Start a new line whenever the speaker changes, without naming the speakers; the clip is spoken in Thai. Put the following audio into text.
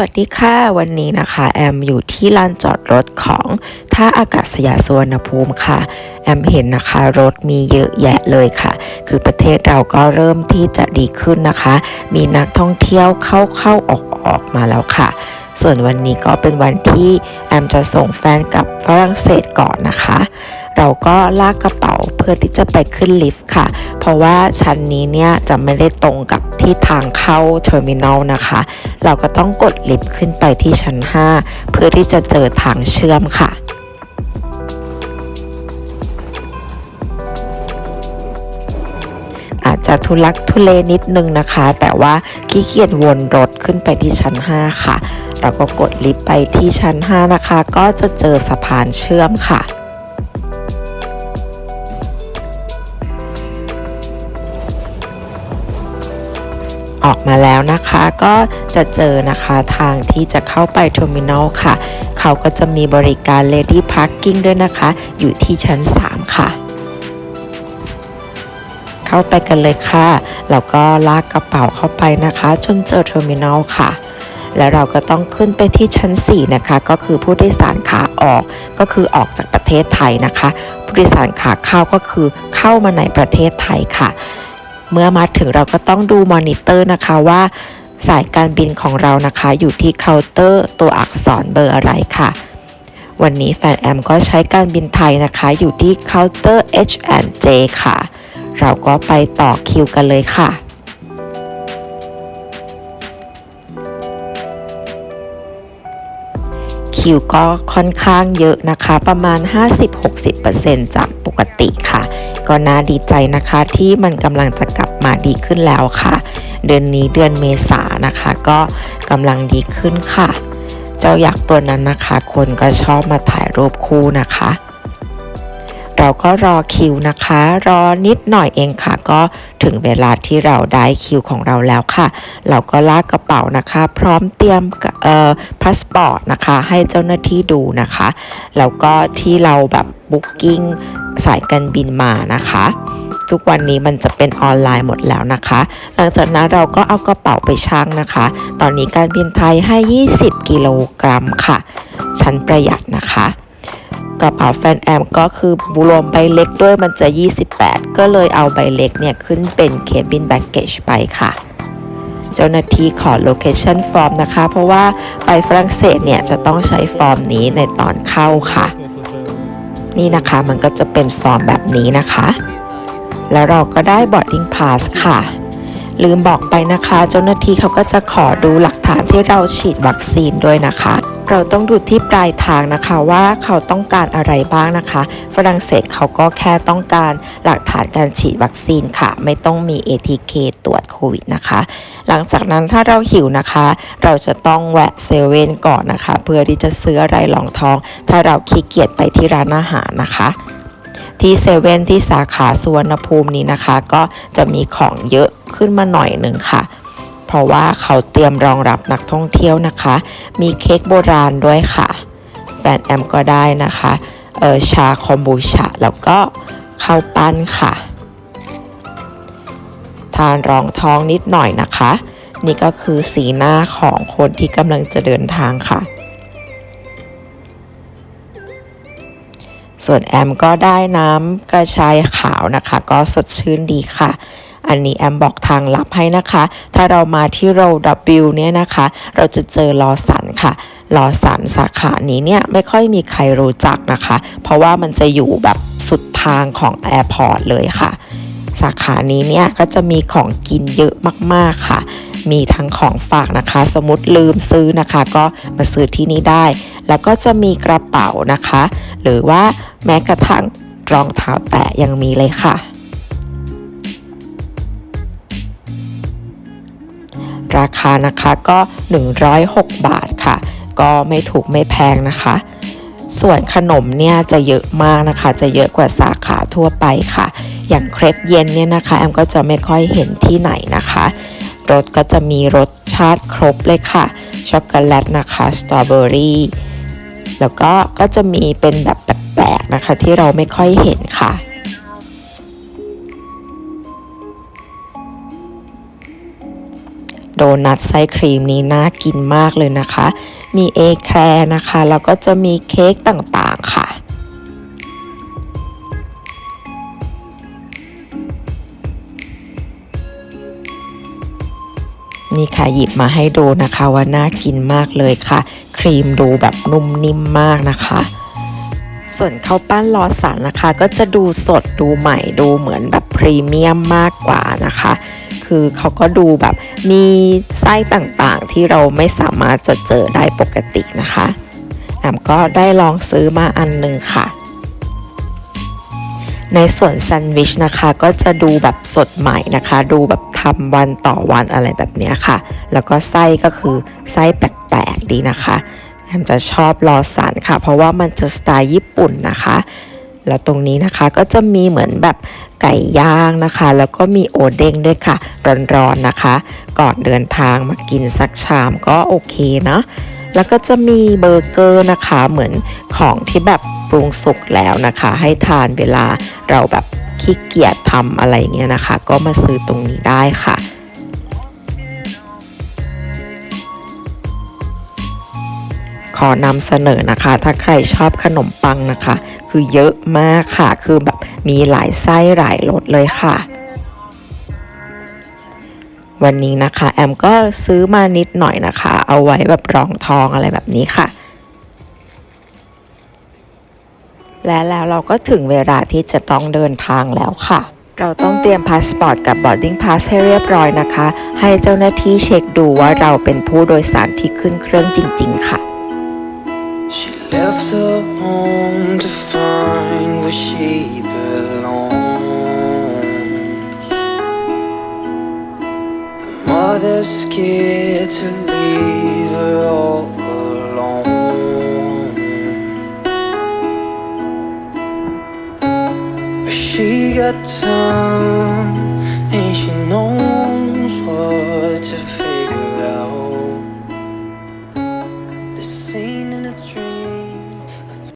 วัสดีค่ะ วันนี้นะคะ แอมอยู่ที่ลานจอดรถของท่าอากาศยานสุวรรณภูมิค่ะ แอมเห็นนะคะรถมีเยอะแยะเลยค่ะ คือประเทศเราก็เริ่มที่จะดีขึ้นนะคะ มีนักท่องเที่ยวเข้าเข้าออกออกมาแล้วค่ะ ส่วนวันนี้ก็เป็นวันที่แอมจะส่งแฟนกับฝรั่งเศสก่อนนะคะ เราก็ลากกระเป๋าเพื่อที่จะไปขึ้นลิฟต์ค่ะ เพราะว่าชั้นนี้เนี่ยจะไม่ได้ตรงกับที่ทางเข้าเทอร์มินอลนะคะ เราก็ต้องกดลิฟต์ขึ้นไปที่ชั้น 5 เพื่อที่จะเจอทางเชื่อมค่ะอาจจะทุลักทุเลนิดนึงนะคะ แต่ว่าขี้เกียจวนรถขึ้นไปที่ชั้น 5 ค่ะ เราก็กดลิฟต์ไปที่ชั้น 5 นะคะ ก็จะเจอสะพานเชื่อมค่ะ ออกมาแล้วนะคะ ก็จะเจอนะคะทางที่จะเข้าไปเทอร์มินอลค่ะ เขาก็จะมีบริการ Lady Parking ด้วยนะคะ อยู่ที่ชั้น 3 ค่ะ เข้าไปกันเลยค่ะ แล้วก็ลากกระเป๋าเข้าไปนะคะจนเจอเทอร์มินอลค่ะแล้วเราก็ต้องขึ้นไปที่ชั้น 4 นะคะ ก็คือผู้โดยสารขาออกก็คือออกจากประเทศไทยนะคะ ผู้โดยสารขาเข้าก็คือเข้ามาในประเทศไทยค่ะ เมื่อมาถึงเราก็ต้องดูมอนิเตอร์นะคะว่า สายการบินของเรานะคะอยู่ที่เคาน์เตอร์ตัวอักษรเบอร์อะไรค่ะ วันนี้แฟนแอมก็ใช้การบินไทยนะคะอยู่ที่เคาน์เตอร์ H&J ค่ะ เราก็ไปต่อคิวกันเลยค่ะคิวก็ค่อนข้างเยอะนะคะ ประมาณ 50-60%จากปกติค่ะ ก็น่าดีใจนะคะที่มันกำลังจะกลับมาดีขึ้นแล้วค่ะ เดือนนี้เดือนเมษานะคะ ก็กำลังดีขึ้นค่ะ เจ้ายักษ์ตัวนั้นนะคะ คนก็ชอบมาถ่ายรูปคู่นะคะ เราก็รอคิวนะคะ รอนิดหน่อยเองค่ะ ก็ถึงเวลาที่เราได้คิวของเราแล้วค่ะ เราก็ลากกระเป๋านะคะ พร้อมเตรียมเอ่อพาสปอร์ตนะคะ ให้เจ้าหน้าที่ดูนะคะ แล้วก็ที่เราแบบบุ๊กกิ้งสายการบินมานะคะทุกวันนี้มันจะเป็นออนไลน์หมดแล้วนะคะ หลังจากนั้นเราก็เอากระเป๋าไปชั่งนะคะ ตอนนี้การบินไทยให้ 20 กิโลกรัมค่ะ ชั้นประหยัดนะคะ กระเป๋าแฟนแอมก็คือบุรวมใบเล็กด้วยมันจะ 28 ก็เลยเอาใบเล็กเนี่ยขึ้นเป็นเคบินแบ็กเกจไปค่ะ เจ้าหน้าที่ขอโลเคชันฟอร์มนะคะ เพราะว่าไปฝรั่งเศสเนี่ยจะต้องใช้ฟอร์มนี้ในตอนเข้าค่ะ นี่นะคะมันก็จะเป็นฟอร์มแบบนี้นะคะ แล้วเราก็ได้ boarding pass ค่ะลืมบอกไปนะคะ เจ้าหน้าที่เขาก็จะขอดูหลักฐานที่เราฉีดวัคซีนด้วยนะคะ เราต้องดูที่ปลายทางนะคะว่าเขาต้องการอะไรบ้างนะคะ ฝรั่งเศสเขาก็แค่ต้องการหลักฐานการฉีดวัคซีนค่ะ ไม่ต้องมี ATK ตรวจโควิดนะคะ หลังจากนั้นถ้าเราหิวนะคะ เราจะต้องแวะเซเว่นก่อนนะคะ เพื่อที่จะซื้ออะไรรองท้อง ถ้าเราขี้เกียจไปที่ร้านอาหารนะคะที่เซเว่นที่สาขาสุวรรณภูมินี้นะคะ ก็จะมีของเยอะขึ้นมาหน่อยหนึ่งค่ะ เพราะว่าเขาเตรียมรองรับนักท่องเที่ยวนะคะ มีเค้กโบราณด้วยค่ะแฟนแอมก็ได้นะคะเออชาคอมบูชาแล้วก็ข้าวปั้นค่ะ ทานรองท้องนิดหน่อยนะคะ นี่ก็คือสีหน้าของคนที่กำลังจะเดินทางค่ะ ส่วนแอมก็ได้น้ำกระชายขาวนะคะ ก็สดชื่นดีค่ะ อันนี้แอมบอกทางลับให้นะคะ ถ้าเรามาที่โรวเนี่ยนะคะ เราจะเจอลอสันค่ะลอสันสาขานี้เนี่ยไม่ค่อยมีใครรู้จักนะคะ เพราะว่ามันจะอยู่แบบสุดทางของแอร์พอร์ตเลยค่ะ สาขานี้เนี่ยก็จะมีของกินเยอะมากๆค่ะมีทั้งของฝากนะคะ สมมติลืมซื้อนะคะ ก็มาซื้อที่นี่ได้ แล้วก็จะมีกระเป๋านะคะ หรือว่าแม้กระทั่งรองเท้าแตะยังมีเลยค่ะ ราคานะคะก็ 106 บาทค่ะ ก็ไม่ถูกไม่แพงนะคะ ส่วนขนมเนี่ยจะเยอะมากนะคะ จะเยอะกว่าสาขาทั่วไปค่ะ อย่างเครปเย็นเนี่ยนะคะแอมก็จะไม่ค่อยเห็นที่ไหนนะคะรสก็จะมีรสชาติครบเลยค่ะ ช็อกโกแลตนะคะสตรอเบอรี่แล้วก็ก็จะมีเป็นแบบแปลกๆนะคะ ที่เราไม่ค่อยเห็นค่ะ โดนัทไส้ครีมนี้น่ากินมากเลยนะคะ มีเอแครนะคะ แล้วก็จะมีเค้กต่างๆค่ะนี่ค่ะหยิบมาให้ดูนะคะว่าน่ากินมากเลยค่ะ ครีมดูแบบนุ่มนิ่มมากนะคะ ส่วนข้าวปั้นลอสันนะคะ ก็จะดูสดดูใหม่ดูเหมือนแบบพรีเมียมมากกว่านะคะ คือเขาก็ดูแบบมีไส้ต่างๆ ที่เราไม่สามารถจะเจอได้ปกตินะคะแอมก็ได้ลองซื้อมาอันหนึ่งค่ะ ในส่วนแซนด์วิชนะคะก็จะดูแบบสดใหม่นะคะ ดูแบบทำวันต่อวันอะไรแบบนี้ค่ะ แล้วก็ไส้ก็คือไส้แปลกๆดีนะคะแอมจะชอบรอสันค่ะ เพราะว่ามันจะสไตล์ญี่ปุ่นนะคะ แล้วตรงนี้นะคะก็จะมีเหมือนแบบไก่ย่างนะคะ แล้วก็มีโอเด้งด้วยค่ะ ร้อนๆนะคะ ก่อนเดินทางมากินสักชามก็โอเคนะแล้วก็จะมีเบอร์เกอร์นะคะเหมือนของที่แบบปรุงสุกแล้วนะคะ ให้ทานเวลาเราแบบขี้เกียจทำอะไรเงี้ยนะคะ ก็มาซื้อตรงนี้ได้ค่ะขอนำเสนอนะคะ ถ้าใครชอบขนมปังนะคะ คือเยอะมากค่ะ คือแบบมีหลายไส้หลายรสเลยค่ะ วันนี้นะคะ แอมก็ซื้อมานิดหน่อยนะคะ เอาไว้แบบรองทองอะไรแบบนี้ค่ะ และแล้วเราก็ถึงเวลาที่จะต้องเดินทางแล้วค่ะเราต้องเตรียมพาสปอร์ตกับบอร์ดดิ้งพาสให้เรียบร้อยนะคะ ให้เจ้าหน้าที่เช็คดูว่าเราเป็นผู้โดยสารที่ขึ้นเครื่องจริง ๆ ค่ะ
She left her home to find where she belongs. Her mother's scared to leave her all alone. But she got time